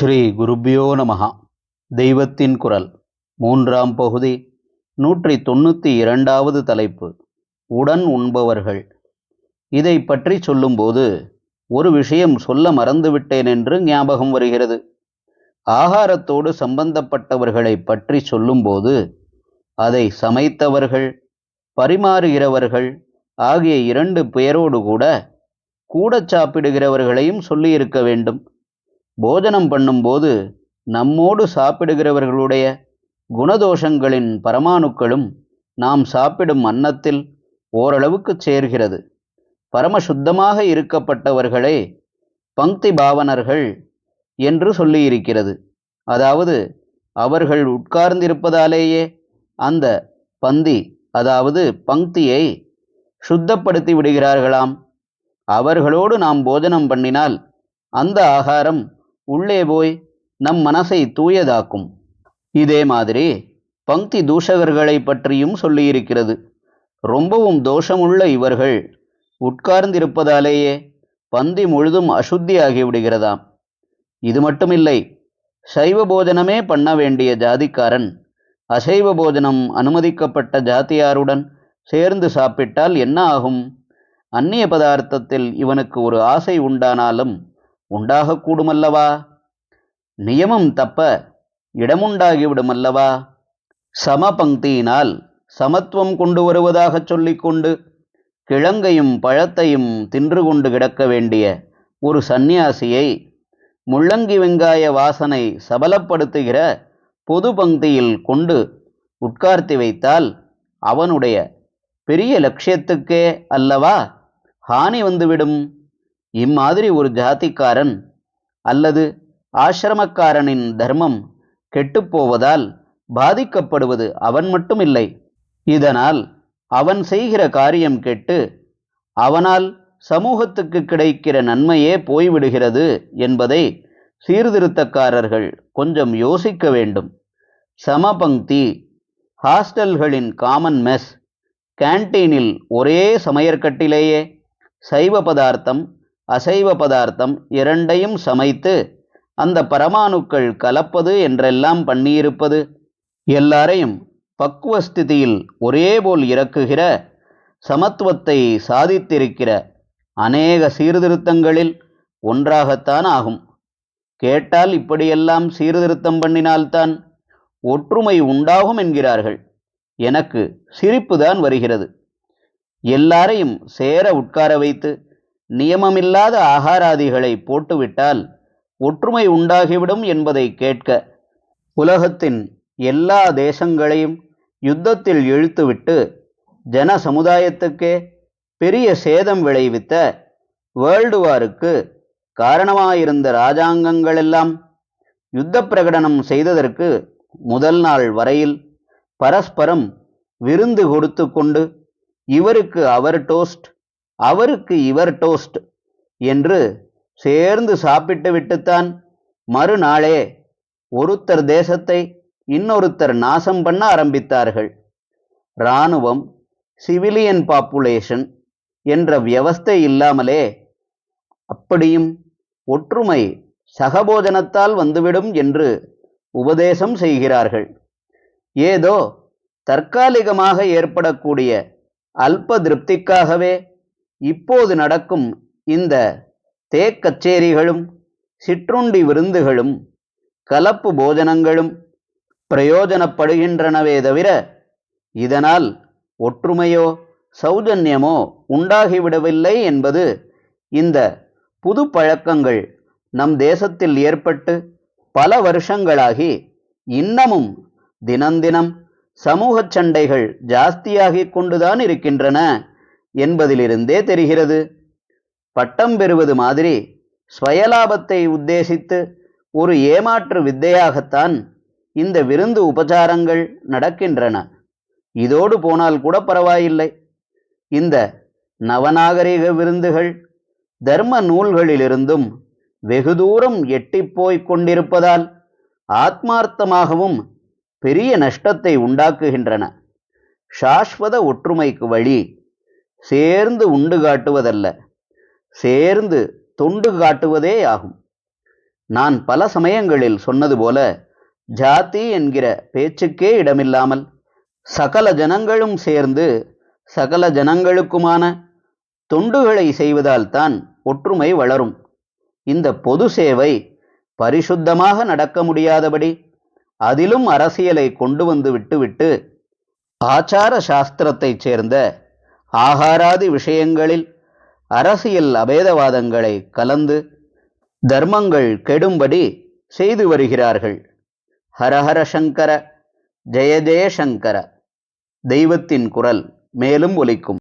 ஸ்ரீ குருபியோ நமஹா. தெய்வத்தின் குரல். மூன்றாம் பகுதி. நூற்றி தொண்ணூற்றி இரண்டாவது தலைப்பு. உடன் உண்பவர்கள். இதை பற்றி சொல்லும்போது ஒரு விஷயம் சொல்ல மறந்துவிட்டேன் என்று ஞாபகம் வருகிறது. ஆகாரத்தோடு சம்பந்தப்பட்டவர்களை பற்றி சொல்லும்போது அதை சமைத்தவர்கள் பரிமாறுகிறவர்கள் ஆகிய இரண்டு பெயரோடு கூட கூட சாப்பிடுகிறவர்களையும் சொல்லியிருக்க வேண்டும். போஜனம் பண்ணும்போது நம்மோடு சாப்பிடுகிறவர்களுடைய குணதோஷங்களின் பரமாணுக்களும் நாம் சாப்பிடும் அன்னத்தில் ஓரளவுக்கு சேர்கிறது. பரமசுத்தமாக இருக்கப்பட்டவர்களே பங்க்தி பாவனர்கள் என்று சொல்லியிருக்கிறது. அதாவது அவர்கள் உட்கார்ந்திருப்பதாலேயே அந்த பந்தி அதாவது பங்கியை சுத்தப்படுத்தி விடுகிறார்களாம். அவர்களோடு நாம் போஜனம் பண்ணினால் அந்த ஆகாரம் உள்ளே போய் நம் மனசை தூயதாக்கும். இதே மாதிரி பங்கி தூஷகர்களை பற்றியும் சொல்லியிருக்கிறது. ரொம்பவும் தோஷமுள்ள இவர்கள் உட்கார்ந்திருப்பதாலேயே பந்தி முழுதும் அசுத்தியாகி விடுகிறதாம். இது மட்டுமில்லை சைவ போஜனமே பண்ண வேண்டிய ஜாதிக்காரன் அசைவ போஜனம் அனுமதிக்கப்பட்ட ஜாத்தியாருடன் சேர்ந்து சாப்பிட்டால் என்ன ஆகும்? அந்நிய பதார்த்தத்தில் இவனுக்கு ஒரு ஆசை உண்டானாலும் உண்டாகக்கூடுமல்லவா? நியமம் தப்ப இடமுண்டாகிவிடுமல்லவா? சமபங்கியினால் சமத்துவம் கொண்டு வருவதாகச் சொல்லிக்கொண்டு கிழங்கையும் பழத்தையும் தின்று கொண்டு கிடக்க வேண்டிய ஒரு சந்நியாசியை முள்ளங்கி வெங்காய வாசனை சபலப்படுத்துகிற பொது பங்கியில் கொண்டு உட்கார்த்தி வைத்தால் அவனுடைய பெரிய லட்சியத்துக்கே அல்லவா? ஹானி வந்துவிடும். இம்மாதிரி ஒரு ஜாதிக்காரன் அல்லது ஆசிரமக்காரனின் தர்மம் கெட்டுப்போவதால் பாதிக்கப்படுவது அவன் மட்டுமில்லை. இதனால் அவன் செய்கிற காரியம் கெட்டு அவனால் சமூகத்துக்கு கிடைக்கிற நன்மையே போய்விடுகிறது என்பதை சீர்திருத்தக்காரர்கள் கொஞ்சம் யோசிக்க வேண்டும். சமபங்கி ஹாஸ்டல்களின் காமன் மெஸ் கேன்டீனில் ஒரே சமையற்கட்டிலேயே சைவ பதார்த்தம் அசைவ பதார்த்தம் இரண்டையும் சமைத்து அந்த பரமாணுக்கள் கலப்பது என்றெல்லாம் பண்ணியிருப்பது. எல்லாரையும் பக்குவஸ்திதியில் ஒரேபோல் இறக்குகிற சமத்துவத்தை சாதித்திருக்கிற அநேக சீர்திருத்தங்களில் ஒன்றாகத்தான் ஆகும். கேட்டால் இப்படியெல்லாம் சீர்திருத்தம் பண்ணினால்தான் ஒற்றுமை உண்டாகும் என்கிறார்கள். எனக்கு சிரிப்புதான் வருகிறது. எல்லாரையும் சேர உட்கார வைத்து நியமமில்லாத ஆகாராதிகளை போட்டுவிட்டால் ஒற்றுமை உண்டாகிவிடும் என்பதை கேட்க உலகத்தின் எல்லா தேசங்களையும் யுத்தத்தில் இழுத்துவிட்டு ஜன சமுதாயத்துக்கே பெரிய சேதம் விளைவித்த வேர்ல்டு வாருக்கு காரணமாயிருந்த இராஜாங்கங்களெல்லாம் யுத்த பிரகடனம் செய்ததற்கு முதல் நாள் வரையில் பரஸ்பரம் விருந்து கொடுத்து கொண்டு இவருக்கு அவர் டோஸ்ட் அவருக்கு இவர் டோஸ்ட் என்று சேர்ந்து சாப்பிட்டு விட்டுத்தான் மறுநாளே ஒருத்தர் தேசத்தை இன்னொருத்தர் நாசம் பண்ண ஆரம்பித்தார்கள். இராணுவம் சிவிலியன் பாப்புலேஷன் என்ற வியவஸ்தை இல்லாமலே அப்படியும் ஒற்றுமை சகபோஜனத்தால் வந்துவிடும் என்று உபதேசம் செய்கிறார்கள். ஏதோ தற்காலிகமாக ஏற்படக்கூடிய அல்ப திருப்திக்காகவே இப்போது நடக்கும் இந்த தேக்கச்சேரிகளும் சிற்றுண்டி விருந்துகளும் கலப்பு போஜனங்களும் பிரயோஜனப்படுகின்றனவே தவிர இதனால் ஒற்றுமையோ சௌஜன்யமோ உண்டாகிவிடவில்லை என்பது இந்த புது பழக்கங்கள் நம் தேசத்தில் ஏற்பட்டு பல வருஷங்களாகி இன்னமும் தினந்தினம் சமூகச் சண்டைகள் ஜாஸ்தியாகிக் கொண்டுதான் இருக்கின்றன. என்பதிலிருந்தே தெரிகிறது. பட்டம் பெறுவது மாதிரி ஸ்வயலாபத்தை உத்தேசித்து ஒரு ஏமாற்று வித்தையாகத்தான் இந்த விருந்து உபச்சாரங்கள் நடக்கின்றன. இதோடு போனால் கூட பரவாயில்லை. இந்த நவநாகரிக விருந்துகள் தர்ம நூல்களிலிருந்தும் வெகு தூரம் எட்டிப்போய்க் கொண்டிருப்பதால் ஆத்மார்த்தமாகவும் பெரிய நஷ்டத்தை உண்டாக்குகின்றன. சாஸ்வத ஒற்றுமைக்கு வழி சேர்ந்து உண்டு காட்டுவதல்ல. சேர்ந்து தொண்டு காட்டுவதே ஆகும். நான் பல சமயங்களில் சொன்னது போல ஜாதி என்கிற பேச்சுக்கே இடமில்லாமல் சகல ஜனங்களும் சேர்ந்து சகல ஜனங்களுக்குமான தொண்டுகளை செய்வதால்தான் ஒற்றுமை வளரும். இந்த பொது சேவை பரிசுத்தமாக நடக்க முடியாதபடி அதிலும் அரசியலை கொண்டு வந்து விட்டுவிட்டு ஆச்சார சாஸ்திரத்தைச் சேர்ந்த ஆகாராதி விஷயங்களில் அரசியல் அபேதவாதங்களை கலந்து தர்மங்கள் கெடும்படி செய்து வருகிறார்கள். ஹரஹர சங்கர ஜெய ஜெயசங்கர தெய்வத்தின் குரல் மேலும் ஒலிக்கும்.